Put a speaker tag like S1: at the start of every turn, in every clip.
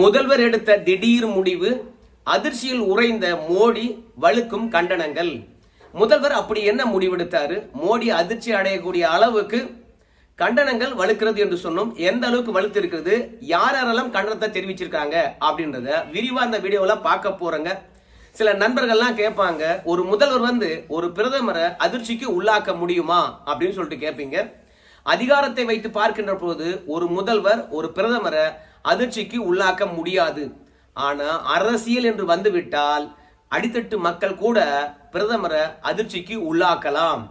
S1: முதல்வர் எடுத்த திடீர் முடிவு அதிர்ச்சியில் உறைந்த மோடி வலுக்கும் கண்டனங்கள். முதல்வர் அப்படி என்ன முடிவெடுத்தாரு? மோடி அதிர்ச்சி அடையக்கூடிய அளவுக்கு கண்டனங்கள் வலுக்கிறது என்று சொன்னோம். எந்த அளவுக்கு வலுத்து இருக்கிறது யார் யாரெல்லாம் கண்டனத்தை தெரிவிச்சிருக்காங்க அப்படின்றத விரிவா அந்த வீடியோல பார்க்க போறங்க. சில நண்பர்கள்லாம் கேட்பாங்க ஒரு முதல்வர் வந்து ஒரு பிரதமரை அதிர்ச்சிக்கு உள்ளாக்க முடியுமா அப்படின்னு சொல்லிட்டு கேட்பீங்க. அதிகாரத்தை வைத்து பார்க்கின்ற போது ஒரு முதல்வர் ஒரு பிரதமரை அதிர்ச்சிக்கு உள்ளாக்க முடியாது. ஆனா அரசியல் என்று வந்துவிட்டால் அடித்தட்டு மக்கள் கூட பிரதமரை அதிர்ச்சிக்கு உள்ளாக்கலாம்.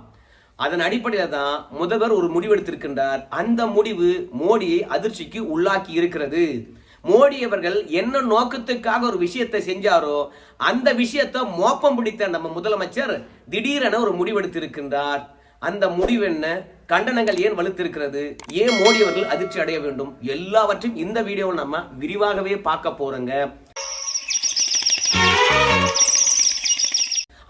S1: அதன் அடிப்படையில் தான் முதல்வர் ஒரு முடிவெடுத்திருக்கின்றார். அந்த முடிவு மோடியை அதிர்ச்சிக்கு உள்ளாக்கி இருக்கிறது. மோடி அவர்கள் என்ன நோக்கத்துக்காக ஒரு விஷயத்தை செஞ்சாரோ அந்த விஷயத்தை மோப்பம் பிடித்த நம்ம முதலமைச்சர் திடீரென ஒரு முடிவெடுத்திருக்கின்றார். அந்த முடிவு என்ன? கண்டனங்கள் ஏன் வலுத்திருக்கிறது? ஏன் மோடி அவர்கள் அதிர்ச்சி அடைய வேண்டும்? எல்லாவற்றையும் இந்த வீடியோவில் நம்ம விரிவாகவே பார்க்க போறோங்க.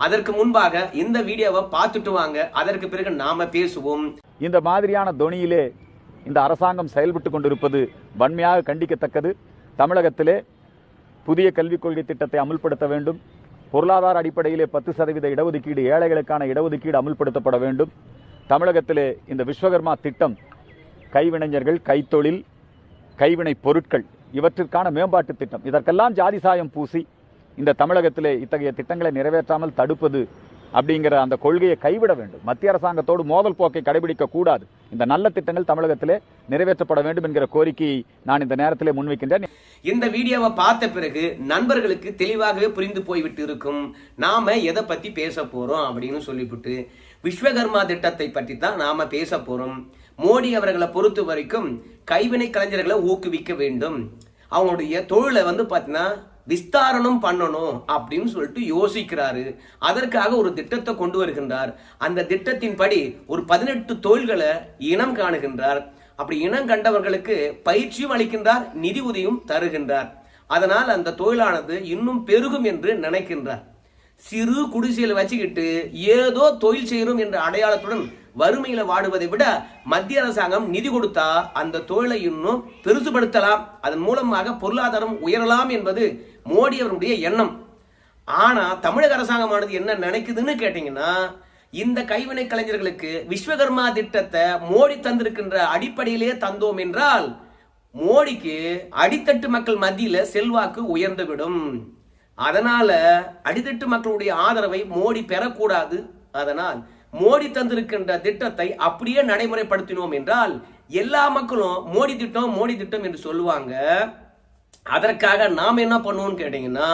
S1: அதற்கு முன்பாக இந்த வீடியோவை பார்த்துட்டு வாங்க. அதற்கு பிறகு நாம பேசுவோம்.
S2: இந்த மாதிரியான தொனியிலே இந்த அரசாங்கம் செயல்பட்டு கொண்டிருப்பது வன்மையாக கண்டிக்கத்தக்கது. தமிழகத்திலே புதிய கல்விக் கொள்கை திட்டத்தை அமல்படுத்த வேண்டும். பொருளாதார அடிப்படையிலே பத்து சதவீத இடஒதுக்கீடு ஏழைகளுக்கான இடஒதுக்கீடு அமுல்படுத்தப்பட வேண்டும். தமிழகத்திலே இந்த விஸ்வகர்மா திட்டம் கைவினைஞர்கள் கைத்தொழில் கைவினை பொருட்கள் இவற்றிற்கான மேம்பாட்டு திட்டம். இதற்கெல்லாம் ஜாதி சாயம் பூசி இந்த தமிழகத்திலே இத்தகைய திட்டங்களை நிறைவேற்றாமல் தடுப்பது அப்படிங்கிற அந்த கொள்கையை கைவிட வேண்டும். மத்திய அரசாங்கத்தோடு மோதல் போக்கை கடைபிடிக்க கூடாது. இந்த நல்ல திட்டங்கள் தமிழகத்திலே நிறைவேற்றப்பட வேண்டும் என்கிற கோரிக்கையை நான் இந்த நேரத்திலே முன்வைக்கின்றேன்.
S1: இந்த வீடியோவை பார்த்த பிறகு நண்பர்களுக்கு தெளிவாகவே புரிந்து போய்விட்டு இருக்கும் நாம எதை பத்தி பேச போறோம் அப்படின்னு சொல்லிவிட்டு விஸ்வகர்மா திட்டத்தை பற்றி தான் நாம பேச போறோம். மோடி அவர்களை பொறுத்த வரைக்கும் கைவினை கலைஞர்களை ஊக்குவிக்க வேண்டும். அவங்களுடைய தொழிலை வந்து பார்த்தீங்கன்னா விஸ்தாரணம் பண்ணணும் அப்படின்னு சொல்லிட்டு யோசிக்கிறாரு. அதற்காக ஒரு திட்டத்தை கொண்டு வருகின்றார். அந்த திட்டத்தின்படி ஒரு பதினெட்டு தொழில்களை இனம் காணுகின்றார். அப்படி இனம் கண்டவர்களுக்கு பயிற்சியும் அளிக்கின்றார் நிதி உதவியும் தருகின்றார். அதனால் அந்த தொழிலானது இன்னும் பெருகும் என்று நினைக்கின்றார். சிறு குடிசையில் வச்சுக்கிட்டு ஏதோ தொழில் செய்கிறோம் என்ற அடையாளத்துடன் வறுமையில வாடுவதை விட மத்திய அரசாங்கம் நிதி கொடுத்தா அந்த தொழிலை இன்னும் பெருசுபடுத்தலாம். அதன் மூலமாக பொருளாதாரம் உயரலாம் என்பது மோடி அவருடைய எண்ணம். ஆனால் தமிழக அரசாங்கமானது என்ன நினைக்குதுன்னு கேட்டிங்கன்னா இந்த கைவினை கலைஞர்களுக்கு விஸ்வகர்மா திட்டத்தை மோடி தந்திருக்கின்ற அடிப்படையிலே தந்தோம் என்றால் மோடிக்கு அடித்தட்டு மக்கள் மத்தியில் செல்வாக்கு உயர்ந்துவிடும். அதனால அடித்தட்டு மக்களுடைய ஆதரவை மோடி பெறக்கூடாது. அதனால் மோடி தந்திருக்கின்ற திட்டத்தை அப்படியே நடைமுறைப்படுத்தினோம் என்றால் எல்லா மக்களும் மோடி திட்டம் மோடி திட்டம் என்று சொல்லுவாங்க. அதற்காக நாம் என்ன பண்ணுவோம்னு கேட்டீங்கன்னா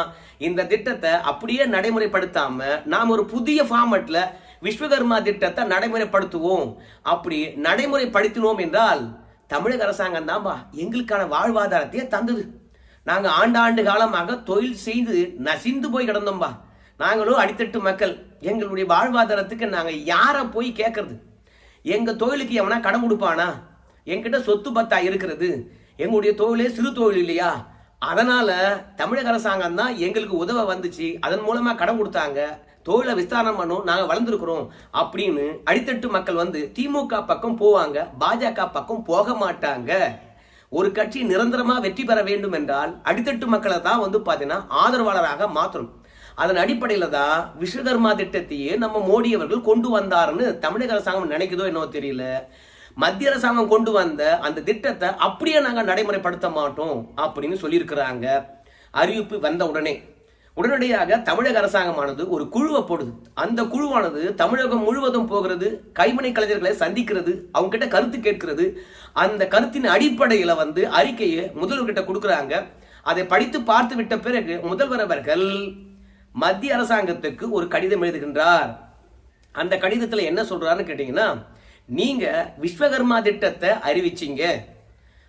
S1: இந்த திட்டத்தை அப்படியே நடைமுறைப்படுத்தாம நாம் ஒரு புதிய ஃபார்மட்ல விஸ்வகர்மா திட்டத்தை நடைமுறைப்படுத்துவோம். அப்படி நடைமுறைப்படுத்தினோம் என்றால் தமிழக அரசாங்கம் தான்பா எங்களுக்கான வாழ்வாதாரத்தையே தந்தது. நாங்க ஆண்டாண்டு காலமாக தொழில் செய்து நசிந்து போய் கிடந்தோம்பா. நாங்களும் அடித்தட்டு மக்கள். எங்களுடைய வாழ்வாதாரத்துக்கு நாங்கள் யாரை போய் கேட்கறது எங்கள் தொழிலுக்கு எவனா கடன் கொடுப்பானா? என்கிட்ட சொத்து பத்தா இருக்கிறது? எங்களுடைய தொழிலே சிறு தொழில் இல்லையா? அதனால தமிழக அரசாங்கம் தான் எங்களுக்கு உதவ வந்துச்சு. அதன் மூலமா கடன் கொடுத்தாங்க. தொழிலை விஸ்தாரணம் பண்ணும். நாங்கள் வளர்ந்துருக்குறோம் அப்படின்னு அடித்தட்டு மக்கள் வந்து திமுக பக்கம் போவாங்க. பாஜக பக்கம் போக மாட்டாங்க. ஒரு கட்சி நிரந்தரமாக வெற்றி பெற வேண்டும் என்றால் அடித்தட்டு மக்களை தான் வந்து பார்த்தீங்கன்னா ஆதரவாளராக மாற்றணும் அதன் அடிப்படையில் தான் விஸ்வகர்மா திட்டத்தையே நம்ம மோடி அவர்கள் கொண்டு வந்தாருன்னு தமிழக அரசாங்கம் நினைக்குதோ என்னவோ தெரியல. மத்திய அரசாங்கம் கொண்டு வந்த அந்த திட்டத்தை அப்படியே நாங்கள் நடைமுறைப்படுத்த மாட்டோம் அப்படின்னு சொல்லியிருக்கிறாங்க. அறிவிப்பு வந்த உடனே. உடனடியாக தமிழக அரசாங்கமானது ஒரு குழுவை போடுது. அந்த குழுவானது தமிழகம் முழுவதும் போகிறது கைவினை கலைஞர்களை சந்திக்கிறது அவங்க கிட்ட கருத்து கேட்கிறது. அந்த கருத்தின் அடிப்படையில் வந்து அறிக்கையை முதல்வர்கிட்ட கொடுக்குறாங்க. அதை படித்து பார்த்து விட்ட பிறகு முதல்வர் அவர்கள் மத்திய அரசாங்கத்துக்கு ஒரு கடிதம் எழுதுகின்றார். அந்த கடிதத்தில் என்ன சொல்றாருன்னு கேட்டீங்கன்னா நீங்க விஸ்வகர்மா திட்டத்தை அறிவிச்சிங்க.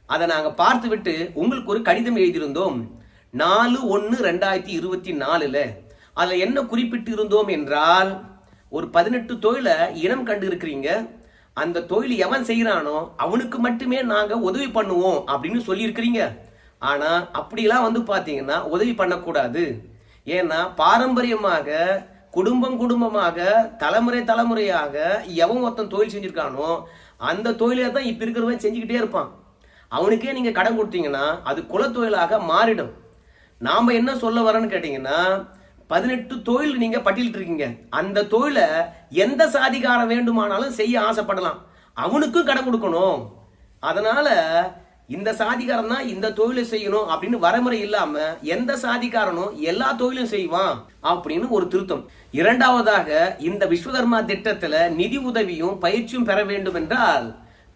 S1: அதை நாங்க பார்த்து விட்டு உங்களுக்கு ஒரு கடிதம் எழுதியிருந்தோம். நாலு ஒன்று ரெண்டாயிரத்தி இருபத்தி நாலுல. அதுல என்ன குறிப்பிட்டு இருந்தோம் என்றால் ஒரு பதினெட்டு தொழிலை இனம் கண்டு இருக்கிறீங்க அந்த தொழில் எவன் செய்கிறானோ அவனுக்கு மட்டுமே நாங்கள் உதவி பண்ணுவோம் அப்படின்னு சொல்லியிருக்கிறீங்க. ஆனால் அப்படிலாம் வந்து பார்த்தீங்கன்னா உதவி பண்ணக்கூடாது. ஏன்னா பாரம்பரியமாக குடும்பம் குடும்பமாக தலைமுறை தலைமுறையாக எவன் ஒருத்தன் தொழில் செஞ்சுருக்கானோ அந்த தொழிலை தான் இப்போ இருக்கிறவன் செஞ்சுக்கிட்டே இருப்பான். அவனுக்கே நீங்கள் கடன் கொடுத்தீங்கன்னா அது குலத்தொழிலாக மாறிடும். நாம் என்ன சொல்ல வரோன்னு கேட்டிங்கன்னா பதினெட்டு தொழில் நீங்கள் பட்டியலிட்டு இருக்கீங்க. அந்த தொழிலை எந்த சாதிகாரம் வேண்டுமானாலும் செய்ய ஆசைப்படலாம். அவனுக்கும் கடன் கொடுக்கணும். அதனால் இந்த சாதிகாரன் தான் இந்த தொழிலை செய்யணும் அப்படின்னு வரமுறை இல்லாம எந்த சாதிகாரனும் எல்லா தொழிலும் செய்வான் அப்படின்னு ஒரு திருத்தம். இரண்டாவதாக இந்த விஸ்வகர்மா திட்டத்துல நிதி உதவியும் பயிற்சியும் பெற வேண்டும் என்றால்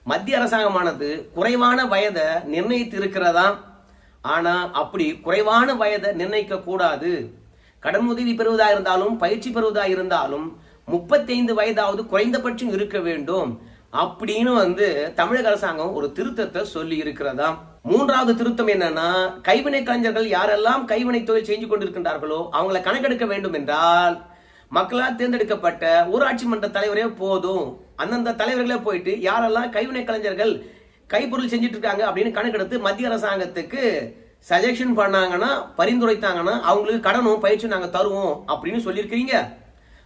S1: மத்திய அரசாங்கமானது குறைவான வயதை நிர்ணயித்து இருக்கிறதாம் ஆனா அப்படி குறைவான வயதை நிர்ணயிக்க கூடாது. கடன் உதவி பெறுவதா இருந்தாலும் பயிற்சி பெறுவதா இருந்தாலும் முப்பத்தைந்து வயதாவது குறைந்தபட்சம் இருக்க வேண்டும். அப்படின்னு வந்து தமிழக அரசாங்கம் ஒரு திருத்தத்தை சொல்லி இருக்கிறதா? மூன்றாவது திருத்தம் என்னன்னா கைவினை கலைஞர்கள் யாரெல்லாம் கைவினை தொழில் செஞ்சு கொண்டிருக்கின்றார்களோ அவங்களை கணக்கெடுக்க வேண்டும் என்றால் மக்களால் தேர்ந்தெடுக்கப்பட்ட ஊராட்சி மன்ற தலைவரே போதும். அந்தந்த தலைவர்களே போயிட்டு யாரெல்லாம் கைவினை கலைஞர்கள் கைப்பொருள் செஞ்சுட்டு இருக்காங்க அப்படின்னு கணக்கெடுத்து மத்திய அரசாங்கத்துக்கு சஜஷன் பண்ணாங்கன்னா பரிந்துரைத்தாங்கன்னா அவங்களுக்கு கடனும் பயிற்சியும் நாங்கள் தருவோம் அப்படின்னு சொல்லியிருக்கிறீங்க.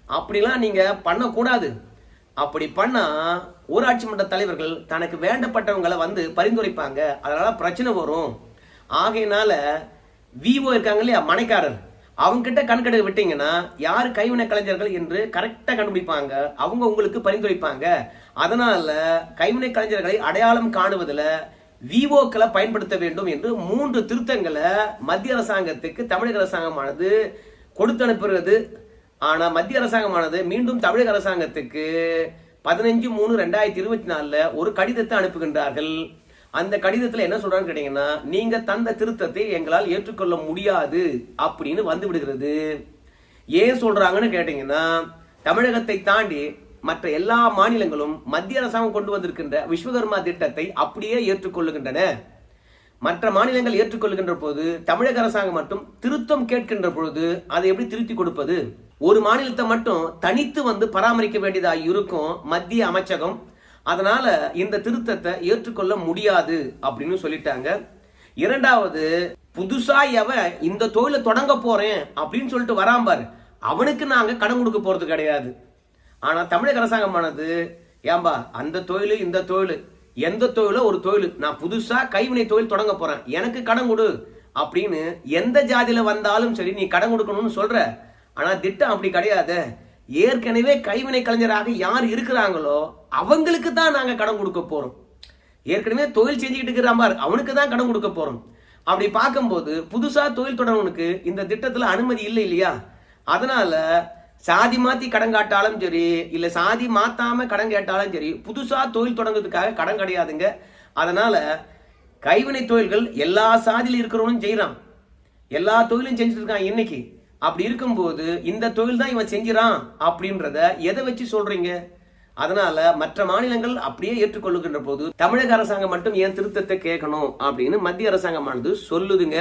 S1: அப்படிலாம் நீங்க பண்ணக்கூடாது. அப்படி பண்ணா ஊராட்சி மன்ற தலைவர்கள் தனக்கு வேண்டப்பட்டவங்களை வந்து பரிந்துரைப்பாங்க. அதனால பிரச்சனை வரும். ஆகையினால விஓ இருக்காங்க இல்லையா மனைக்காரர். அவங்ககிட்ட கண்கெடுக்க விட்டீங்கன்னா யார் கைவினை கலைஞர்கள் என்று கரெக்டாக கண்டுபிடிப்பாங்க. அவங்க உங்களுக்கு பரிந்துரைப்பாங்க. அதனால கைவினை கலைஞர்களை அடையாளம் காணுவதில் விஓக்களை பயன்படுத்த வேண்டும் என்று மூன்று திருத்தங்களை மத்திய அரசாங்கத்துக்கு தமிழக அரசாங்கமானது கொடுத்து அனுப்புகிறது ஆனா மத்திய அரசாங்கமானது மீண்டும் தமிழக அரசாங்கத்துக்கு பதினஞ்சு மூணு ரெண்டாயிரத்தி இருபத்தி நாலுல ஒரு கடிதத்தை அனுப்புகின்றார்கள். அந்த கடிதத்தில் என்ன சொல்றான்னு கேட்டீங்கன்னா நீங்க தந்த திருத்தத்தை எங்களால் ஏற்றுக்கொள்ள முடியாது அப்படின்னு வந்து விடுகிறது. ஏன் சொல்றாங்கன்னு கேட்டீங்கன்னா தமிழகத்தை தாண்டி மற்ற எல்லா மாநிலங்களும் மத்திய அரசாங்கம் கொண்டு வந்திருக்கின்ற விஸ்வகர்மா திட்டத்தை அப்படியே ஏற்றுக்கொள்ளுகின்றன. மற்ற மாநிலங்கள் ஏற்றுக்கொள்கின்ற போது தமிழக அரசாங்கம் மட்டும் திருத்தம் கேட்கின்ற பொழுது அதை எப்படி திருத்தி கொடுப்பது? ஒரு மாநிலத்தை மட்டும் தனித்து வந்து பராமரிக்க வேண்டியதாக இருக்கும் மத்திய அமைச்சகம். அதனால இந்த திருத்தத்தை ஏற்றுக்கொள்ள முடியாது அப்படின்னு சொல்லிட்டாங்க. இரண்டாவது புதுசா எவன் இந்த தொழிலை தொடங்க போறேன் அப்படின்னு சொல்லிட்டு வராம்பார் அவனுக்கு நாங்க கடன் கொடுக்க போறது கிடையாது. ஆனா தமிழக அரசாங்கமானது ஏம்பா அந்த தொழில் இந்த தொழில் எந்த தொழிலோ ஒரு தொழில் நான் புதுசா கைவினை தொழில் தொடங்க போறேன். எனக்கு கடன் கொடு அப்படின்னு எந்த ஜாதியில வந்தாலும் சரி நீ கடன் கொடுக்கணும்னு சொல்ற. ஆனால் திட்டம் அப்படி கிடையாது. ஏற்கனவே கைவினை கலைஞராக யார் இருக்கிறாங்களோ அவங்களுக்கு தான் நாங்கள் கடன் கொடுக்க போகிறோம் ஏற்கனவே தொழில் செஞ்சுக்கிட்டு இருக்கிறான் அவனுக்கு தான் கடன் கொடுக்க போகிறோம் அப்படி பார்க்கும்போது புதுசாக தொழில் தொடர்வனுக்கு இந்த திட்டத்தில் அனுமதி இல்லை இல்லையா? அதனால் சாதி மாற்றி கடன் காட்டாலும் சரி இல்லை சாதி மாற்றாமல் கடன் கேட்டாலும் சரி புதுசாக தொழில் தொடங்குறதுக்காக கடன் கிடையாதுங்க. அதனால் கைவினை தொழில்கள் எல்லா சாதியில் இருக்கிறவனும் செய்கிறான் எல்லா தொழிலும் செஞ்சுட்டு இருக்கான் இன்னைக்கு. அப்படி இருக்கும்போது இந்த தொழில் தான் இவன் செஞ்சிறான் அப்படின்றத எதை வச்சு சொல்றீங்க? அதனால மற்ற மாநிலங்கள் அப்படியே ஏற்றுக்கொள்ளுகின்ற போது தமிழக அரசாங்கம் மட்டும் ஏன் திருத்தத்தை கேட்கணும் அப்படின்னு மத்திய அரசாங்கமானது சொல்லுதுங்க.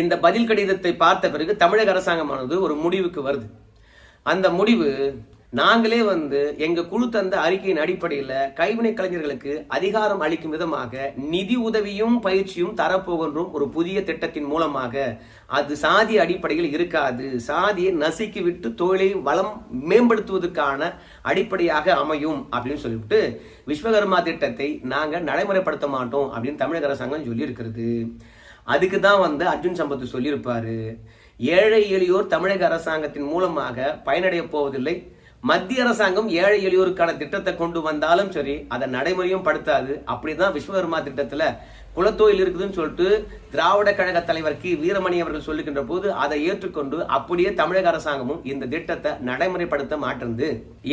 S1: இந்த பதில் கடிதத்தை பார்த்த பிறகு தமிழக அரசாங்கமானது ஒரு முடிவுக்கு வருது. அந்த முடிவு நாங்களே வந்து எங்க குழு தந்த அறிக்கையின் அடிப்படையில் கைவினை கலைஞர்களுக்கு அதிகாரம் அளிக்கும் விதமாக நிதி உதவியும் பயிற்சியும் தரப்போகின்றோம் ஒரு புதிய திட்டத்தின் மூலமாக. அது சாதி அடிப்படையில் இருக்காது. சாதியை நசுக்கி விட்டு தொழிலை வளம் மேம்படுத்துவதற்கான அடிப்படையாக அமையும் அப்படின்னு சொல்லிவிட்டு விஸ்வகர்மா திட்டத்தை நாங்கள் நடைமுறைப்படுத்த மாட்டோம் அப்படின்னு தமிழக அரசாங்கம் சொல்லியிருக்கிறது. அதுக்கு தான் வந்து அர்ஜுன் சம்பத் சொல்லியிருப்பாரு. ஏழை எளியோர் தமிழக அரசாங்கத்தின் மூலமாக பயனடைய போவதில்லை. மத்திய அரசாங்கம் ஏழை எளியோருக்கான திட்டத்தை கொண்டு வந்தாலும் சரி அதை நடைமுறையும் படுத்தாது. அப்படிதான் விஸ்வகர்மா திட்டத்துல குலத்தொழில் இருக்குதுன்னு சொல்லிட்டு திராவிட கழக தலைவர் கி. வீரமணி அவர்கள் சொல்லுகின்ற போது அதை ஏற்றுக்கொண்டு அப்படியே தமிழக அரசாங்கமும் இந்த திட்டத்தை நடைமுறைப்படுத்த மாட்டிருந்து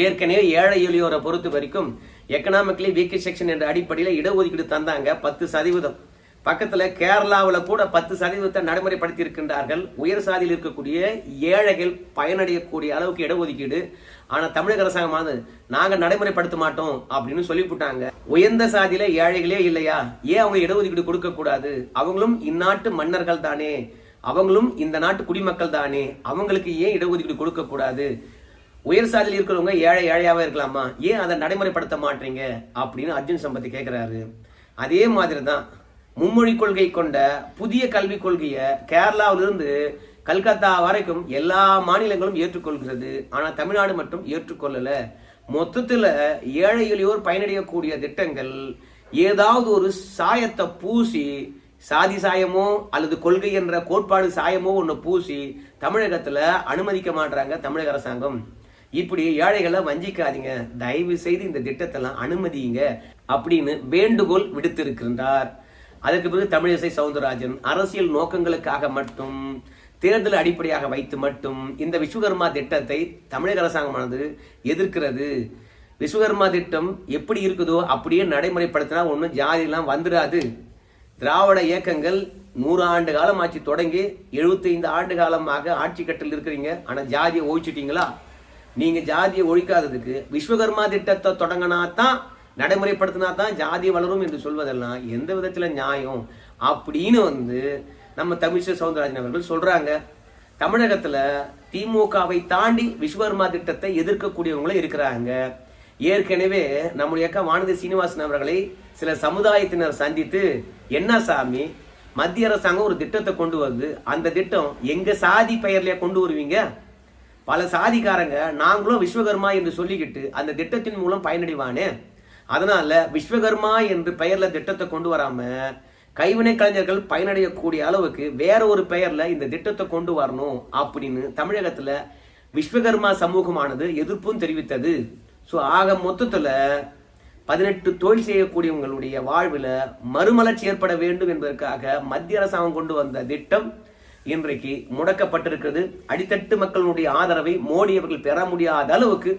S1: ஏற்கனவே ஏழை எளியோரை பொறுத்த வரைக்கும் எக்கனாமிக்கலி வீக்கி செக்ஷன் என்ற அடிப்படையில் இடஒதுக்கீடு தந்தாங்க பத்து சதவீதம். பக்கத்தில் கேரளாவில் கூட பத்து சதவீதத்தை நடைமுறைப்படுத்தி இருக்கின்றார்கள் உயர் சாதியில் இருக்கக்கூடிய ஏழைகள் பயனடையக்கூடிய அளவுக்கு இடஒதுக்கீடு. ஆனால் தமிழக அரசாங்கமானது நாங்கள் நடைமுறைப்படுத்த மாட்டோம் அப்படின்னு சொல்லிவிட்டாங்க. உயர்ந்த சாதியில் ஏழைகளே இல்லையா? ஏன் அவங்க இடஒதுக்கீடு கொடுக்கக்கூடாது? அவங்களும் இந்நாட்டு மன்னர்கள் தானே. அவங்களும் இந்த நாட்டு குடிமக்கள் தானே. அவங்களுக்கு ஏன் இடஒதுக்கீடு கொடுக்கக்கூடாது? உயர் சாதியில் இருக்கிறவங்க ஏழை ஏழையாகவே இருக்கலாமா? ஏன் அதை நடைமுறைப்படுத்த மாட்டீங்க? அப்படின்னு அர்ஜுன் சம்பத்தி கேட்குறாரு அதே மாதிரி தான் மும்மொழி கொள்கை கொண்ட புதிய கல்விக் கொள்கையை கேரளாவிலிருந்து கல்கத்தா வரைக்கும் எல்லா மாநிலங்களும் ஏற்றுக்கொள்கிறது. ஆனால் தமிழ்நாடு மட்டும் ஏற்றுக்கொள்ளலை. மொத்தத்தில் ஏழை எளியோர் பயனடையக்கூடிய திட்டங்கள் ஏதாவது ஒரு சாயத்தை பூசி சாதி சாயமோ அல்லது கொள்கை என்ற கோட்பாடு சாயமோ ஒன்று பூசி தமிழகத்தில் அனுமதிக்க மாட்டாங்க தமிழக அரசாங்கம். இப்படி ஏழைகளை வஞ்சிக்காதீங்க. தயவு செய்து இந்த திட்டத்தெல்லாம் அனுமதியுங்க அப்படின்னு வேண்டுகோள் விடுத்திருக்கின்றார். அதற்கு பிறகு தமிழிசை சவுந்தரராஜன் அரசியல் நோக்கங்களுக்காக மட்டும் தேர்தல் அடிப்படையாக வைத்து மட்டும் இந்த விஸ்வகர்மா திட்டத்தை தமிழக அரசாங்கமானது எதிர்க்கிறது. விஸ்வகர்மா திட்டம் எப்படி இருக்குதோ அப்படியே நடைமுறைப்படுத்தினா ஒன்றும் ஜாதியெல்லாம் வந்துடாது திராவிட இயக்கங்கள் நூறு ஆண்டு காலம் ஆட்சி தொடங்கி 75 ஆண்டு காலமாக ஆட்சி கட்டில் இருக்கிறீங்க. ஆனால் ஜாதியை ஒழிச்சிட்டீங்களா? நீங்கள் ஜாதியை ஒழிக்காததுக்கு விஸ்வகர்மா திட்டத்தை தொடங்கினா தான் நடைமுறைப்படுத்தினா தான் ஜாதி வளரும் என்று சொல்வதெல்லாம் எந்த விதத்தில் நியாயம் அப்படின்னு வந்து நம்ம தமிழிசை சவுந்தரராஜன் அவர்கள் சொல்கிறாங்க தமிழகத்தில் திமுகவை தாண்டி விஸ்வகர்மா திட்டத்தை எதிர்க்கக்கூடியவங்களும் இருக்கிறாங்க. ஏற்கனவே நம்முடைய அக்கா வானதி சீனிவாசன் அவர்களை சில சமுதாயத்தினர் சந்தித்து என்ன சாமி மத்திய அரசாங்கம் ஒரு திட்டத்தை கொண்டு வருது. அந்த திட்டம் எங்க சாதி பெயர்ல கொண்டு வருவீங்க? பல சாதிக்காரங்க நாங்களும் விஸ்வகர்மா என்று சொல்லிக்கிட்டு அந்த திட்டத்தின் மூலம் பயனடைவானே? அதனால விஸ்வகர்மா என்று பெயர்ல திட்டத்தை கொண்டு வராம கைவினை கலைஞர்கள் பயனடையக்கூடிய அளவுக்கு வேற ஒரு பெயர்ல இந்த திட்டத்தை கொண்டு வரணும் அப்படின்னு தமிழகத்துல விஸ்வகர்மா சமூகமானது எதிர்ப்பும் தெரிவித்தது. ஸோ ஆக மொத்தத்துல பதினெட்டு தொழில் செய்யக்கூடியவங்களுடைய வாழ்வில் மறுமலர்ச்சி ஏற்பட வேண்டும் என்பதற்காக மத்திய அரசாங்கம் கொண்டு வந்த திட்டம் இன்றைக்கு முடக்கப்பட்டிருக்கிறது. அடித்தட்டு மக்களுடைய ஆதரவை மோடி அவர்கள் பெற முடியாத அளவுக்கு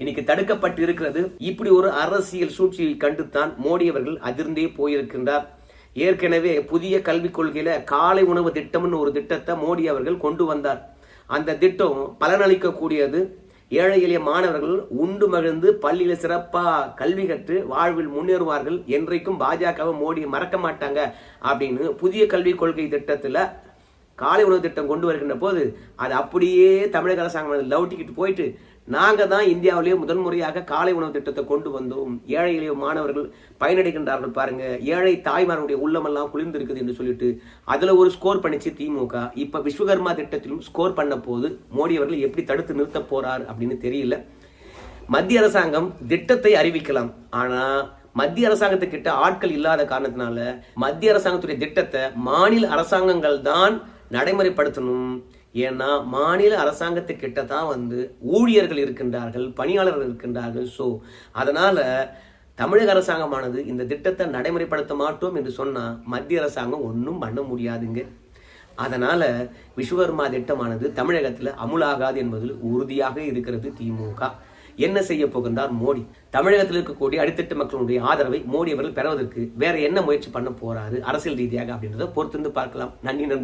S1: இன்னைக்கு தடுக்கப்பட்டு இருக்கிறது இப்படி ஒரு அரசியல் சூழ்ச்சியை கண்டுத்தான் மோடி அவர்கள் அதிர்ந்தே போயிருக்கின்றார். ஏற்கனவே புதிய கல்விக் கொள்கையில காலை உணவு திட்டம்னு ஒரு திட்டத்தை மோடி அவர்கள் கொண்டு வந்தார். அந்த திட்டம் பலனளிக்கக்கூடியது. ஏழை எளிய மாணவர்கள் உண்டு மகிழ்ந்து பள்ளியில சிறப்பா கல்வி கற்று வாழ்வில் முன்னேறுவார்கள். என்றைக்கும் பாஜகவை மோடி மறக்க மாட்டாங்க அப்படின்னு புதிய கல்விக் கொள்கை திட்டத்துல காலை உணவு திட்டம் கொண்டு வருகின்ற போது அது அப்படியே தமிழக அரசாங்கம் லவுட்டிக்கிட்டு போயிட்டு நாங்கள் தான் இந்தியாவிலேயே முதல் முறையாக காலை உணவு திட்டத்தை கொண்டு வந்தோம். ஏழை எளிய மாணவர்கள் பயனடைகின்றார்கள் பாருங்க. ஏழை தாய்மார்களுடைய உள்ளமெல்லாம் குளிர்ந்திருக்குது என்று சொல்லிட்டு அதில் ஒரு ஸ்கோர் பண்ணிச்சு திமுக. இப்போ விஸ்வகர்மா திட்டத்திலும் ஸ்கோர் பண்ண போது மோடி அவர்கள் எப்படி தடுத்து நிறுத்த போறார் அப்படின்னு தெரியல. மத்திய அரசாங்கம் திட்டத்தை அறிவிக்கலாம். ஆனால் மத்திய அரசாங்கத்துக்கிட்ட ஆட்கள் இல்லாத காரணத்தினால மத்திய அரசாங்கத்துடைய திட்டத்தை மாநில அரசாங்கங்கள் தான் நடைமுறைப்படுத்தணும். ஏன்னா மாநில அரசாங்கத்துக்கிட்ட தான் வந்து ஊழியர்கள் இருக்கின்றார்கள் பணியாளர்கள் இருக்கின்றார்கள். ஸோ அதனால் தமிழக அரசாங்கமானது இந்த திட்டத்தை நடைமுறைப்படுத்த மாட்டோம் என்று சொன்னால் மத்திய அரசாங்கம் ஒன்றும் பண்ண முடியாதுங்க. அதனால் விஸ்வகர்மா திட்டமானது தமிழகத்தில் அமுலாகாது என்பதில் உறுதியாக இருக்கிறது திமுக. என்ன செய்ய போகின்றார் மோடி? தமிழகத்தில் இருக்கக்கூடிய அடித்தட்டு மக்களுடைய ஆதரவை மோடி அவர்கள் பெறுவதற்கு வேற என்ன முயற்சி பண்ண போறாரு? அரசியல் ரீதியாக அப்படின்றத பொறுத்திருந்து பார்க்கலாம். நன்றி நன்றி.